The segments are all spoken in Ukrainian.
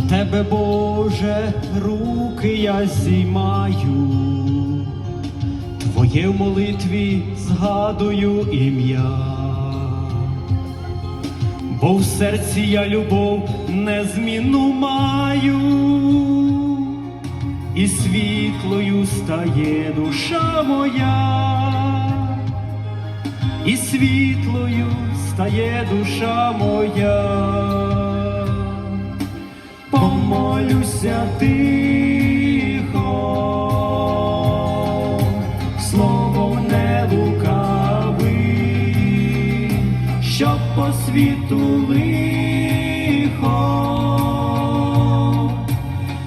тебе, Боже, руки я зіймаю, Твоє в молитві згадую ім'я, бо в серці я любов незмінну маю, і світлою стає душа моя, і світлою стає душа моя помолюся тихо, словом не лукавим, щоб по світу лихо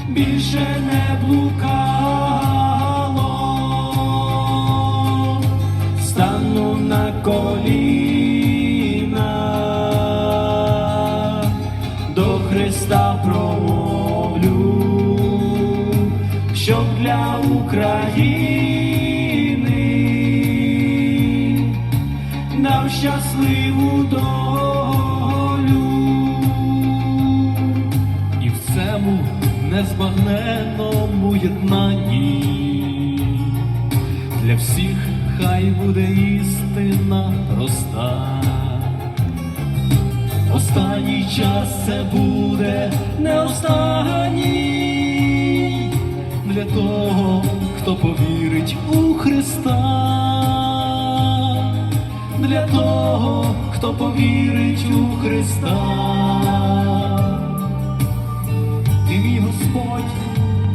більше не блукало, стану на коліна дав щасливу долю. і в цьому незбагненному єднанні для всіх хай буде істина проста. Останній час це буде не останній для того, хто повірить у Христа. Ти мій Господь,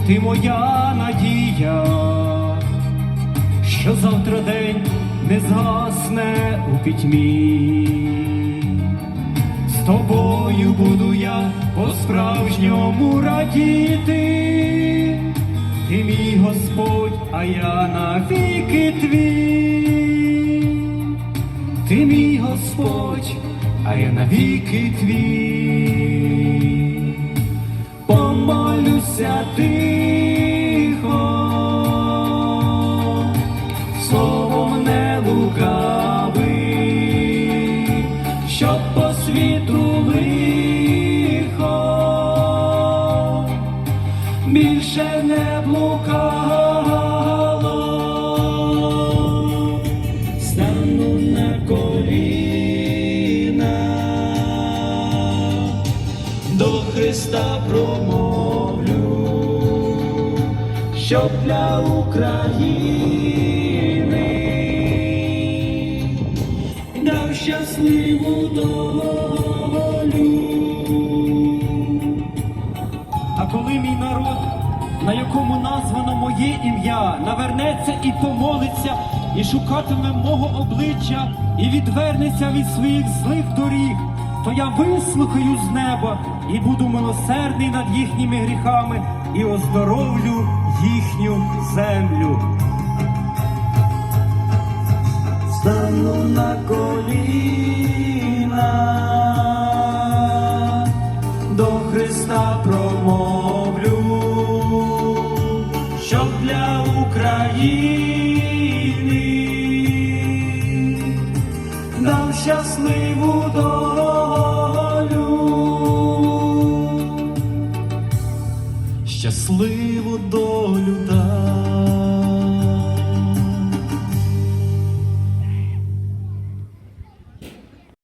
ти моя надія, що завтра день не згасне у пітьмі. З тобою буду я по-справжньому радіти. Ти мій Господь, а я навіки твій. Ти мій Господь, а я навіки твій. Помолюся тихо, словом не лукавий, щоб по світу лихо. Більше не блукало, щоб для України дав щасливу долю. А коли мій народ, на якому названо моє ім'я, навернеться і помолиться, і шукатиме мого обличчя, і відвернеться від своїх злих доріг, то я вислухаю з неба і буду милосердний над їхніми гріхами і оздоровлю їхню землю. Стану на коліна, до Христа промовлю, щоб для України нам щасливу долю, щасливу долю.